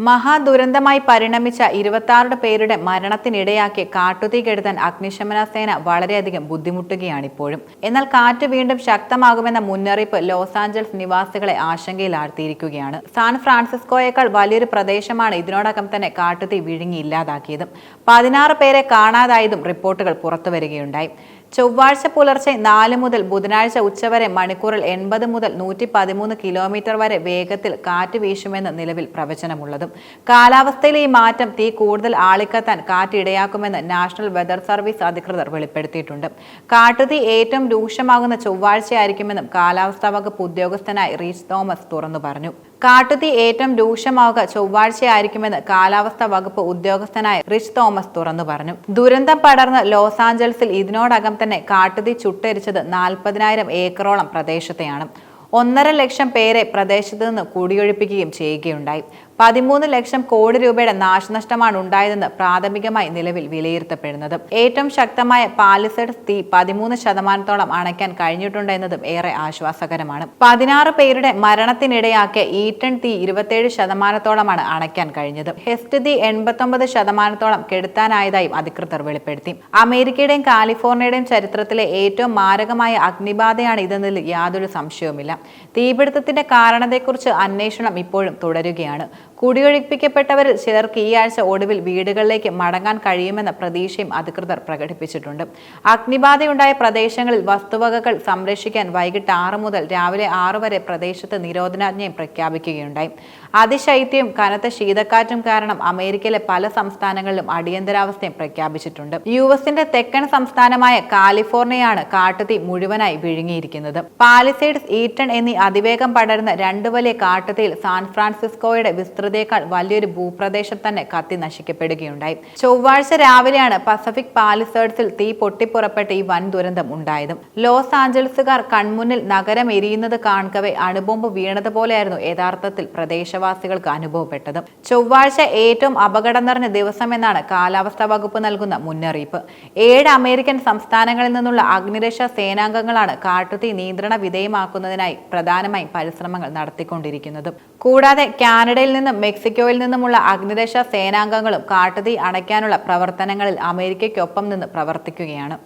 മഹാദുരന്തമായി പരിണമിച്ച ഇരുപത്തി പേരുടെ മരണത്തിനിടയാക്കി കാട്ടുതീ കെടുത്താൻ അഗ്നിശമന സേന വളരെയധികം ബുദ്ധിമുട്ടുകയാണ് ഇപ്പോഴും എന്നാൽ കാറ്റ് വീണ്ടും ശക്തമാകുമെന്ന മുന്നറിയിപ്പ് ലോസ് ആഞ്ചൽസ് നിവാസികളെ ആശങ്കയിലാഴ്ത്തിയിരിക്കുകയാണ്. സാൻ ഫ്രാൻസിസ്കോയേക്കാൾ വലിയൊരു പ്രദേശമാണ് ഇതിനോടകം തന്നെ കാട്ടുതീ വിഴുങ്ങി ഇല്ലാതാക്കിയതും. പതിനാറ് പേരെ കാണാതായതും റിപ്പോർട്ടുകൾ പുറത്തുവരികയുണ്ടായി. ചൊവ്വാഴ്ച പുലർച്ചെ നാല് മുതൽ ബുധനാഴ്ച ഉച്ചവരെ മണിക്കൂറിൽ എൺപത് മുതൽ നൂറ്റി പതിമൂന്ന് കിലോമീറ്റർ വരെ വേഗത്തിൽ കാറ്റ് വീശുമെന്ന് നിലവിൽ പ്രവചനമുള്ളതും. കാലാവസ്ഥയിലെ ഈ മാറ്റം തീ കൂടുതൽ ആളിക്കത്താൻ കാറ്റിടയാക്കുമെന്ന് നാഷണൽ വെതർ സർവീസ് അധികൃതർ വെളിപ്പെടുത്തിയിട്ടുണ്ട്. കാട്ടുതീ ഏറ്റവും രൂക്ഷമാകുന്ന ചൊവ്വാഴ്ചയായിരിക്കുമെന്നും കാലാവസ്ഥാ വകുപ്പ് ഉദ്യോഗസ്ഥനായ റീച്ച് തോമസ് തുറന്നു പറഞ്ഞു. കാട്ടുതീ ഏറ്റവും രൂക്ഷമാവുക ചൊവ്വാഴ്ചയായിരിക്കുമെന്ന് കാലാവസ്ഥാ വകുപ്പ് ഉദ്യോഗസ്ഥനായ റിച്ച് തോമസ് തുറന്നു പറഞ്ഞു. ദുരന്തം പടർന്ന് ലോസ് ആഞ്ചൽസിൽ ഇതിനോടകം തന്നെ കാട്ടുതീ ചുട്ടരിച്ചത് നാൽപ്പതിനായിരം ഏക്കറോളം പ്രദേശത്തെയാണ്. ഒന്നര ലക്ഷം പേരെ പ്രദേശത്ത് നിന്ന് കുടിയൊഴിപ്പിക്കുകയും ചെയ്യുകയുണ്ടായി. പതിമൂന്ന് ലക്ഷം കോടി രൂപയുടെ നാശനഷ്ടമാണ് ഉണ്ടായതെന്ന് പ്രാഥമികമായി നിലവിൽ വിലയിരുത്തപ്പെടുന്നത്. ഏറ്റവും ശക്തമായ പാലിസഡ് തീ പതിമൂന്ന് ശതമാനത്തോളം അണയ്ക്കാൻ കഴിഞ്ഞിട്ടുണ്ട് എന്നതും ഏറെ ആശ്വാസകരമാണ്. പതിനാറ് പേരുടെ മരണത്തിനിടയാക്കിയ ഈറ്റൺ തീ ഇരുപത്തിയേഴ് ശതമാനത്തോളമാണ് അണയ്ക്കാൻ കഴിഞ്ഞത്. ഹെസ്റ്റ് തീ എൺപത്തൊമ്പത് ശതമാനത്തോളം കെടുത്താനായതായും അധികൃതർ വെളിപ്പെടുത്തി. അമേരിക്കയുടെയും കാലിഫോർണിയയുടെയും ചരിത്രത്തിലെ ഏറ്റവും മാരകമായ അഗ്നിബാധയാണ് ഇതെന്നതിൽ യാതൊരു സംശയവുമില്ല. തീപിടുത്തത്തിന്റെ കാരണത്തെക്കുറിച്ച് അന്വേഷണം ഇപ്പോഴും തുടരുകയാണ്. കുടിയൊഴിപ്പിക്കപ്പെട്ടവരിൽ ചിലർക്ക് ഈ ആഴ്ച ഒടുവിൽ വീടുകളിലേക്ക് മടങ്ങാൻ കഴിയുമെന്ന പ്രതീക്ഷയും അധികൃതർ പ്രകടിപ്പിച്ചിട്ടുണ്ട്. അഗ്നിബാധയുണ്ടായ പ്രദേശങ്ങളിൽ വസ്തുവകകൾ സംരക്ഷിക്കാൻ വൈകിട്ട് ആറ് മുതൽ രാവിലെ ആറ് വരെ പ്രദേശത്ത് നിരോധനാജ്ഞയും പ്രഖ്യാപിക്കുകയുണ്ടായി. അതിശൈത്യം കനത്ത ശീതക്കാറ്റും കാരണം അമേരിക്കയിലെ പല സംസ്ഥാനങ്ങളിലും അടിയന്തരാവസ്ഥയും പ്രഖ്യാപിച്ചിട്ടുണ്ട്. യു എസിന്റെ തെക്കൻ സംസ്ഥാനമായ കാലിഫോർണിയയാണ് കാട്ടുതീ മുഴുവനായി വിഴുങ്ങിയിരിക്കുന്നത്. പാലിസൈഡ്സ് ഈറ്റൺ എന്നീ അതിവേഗം പടരുന്ന രണ്ട് വലിയ കാട്ടുതീയിൽ സാൻ ഫ്രാൻസിസ്കോയുടെ വിസ്തൃതയേക്കാൾ വലിയൊരു ഭൂപ്രദേശം തന്നെ കത്തി നശിക്കപ്പെടുകയുണ്ടായി. ചൊവ്വാഴ്ച രാവിലെയാണ് പസഫിക് പാലിസേഡ്സിൽ തീ പൊട്ടിപ്പുറപ്പെട്ട് ഈ വൻ ദുരന്തം ഉണ്ടായതും. ലോസ് ആഞ്ചൽസുകാർ കൺമുന്നിൽ നഗരം എരിയുന്നത് കാണുകവെ അണുബോംബ് വീണതുപോലെയായിരുന്നു യഥാർത്ഥത്തിൽ പ്രദേശവാസികൾക്ക് അനുഭവപ്പെട്ടത്. ചൊവ്വാഴ്ച ഏറ്റവും അപകടം നിറഞ്ഞ ദിവസമെന്നാണ് കാലാവസ്ഥാ വകുപ്പ് നൽകുന്ന മുന്നറിയിപ്പ്. ഏഴ് അമേരിക്കൻ സംസ്ഥാനങ്ങളിൽ നിന്നുള്ള അഗ്നിരക്ഷാ സേനാംഗങ്ങളാണ് കാട്ടുതീ നിയന്ത്രണ വിധേയമാക്കുന്നതിനായി പ്രധാനമായും പരിശ്രമങ്ങൾ നടത്തിക്കൊണ്ടിരിക്കുന്നത്. കൂടാതെ കാനഡയിൽ നിന്നും മെക്സിക്കോയിൽ നിന്നുമുള്ള അഗ്നിദേശ സേനാംഗങ്ങളും കാട്ടുതീ അണയ്ക്കാനുള്ള പ്രവർത്തനങ്ങളിൽ അമേരിക്കയ്ക്കൊപ്പം നിന്ന് പ്രവർത്തിക്കുകയാണ്.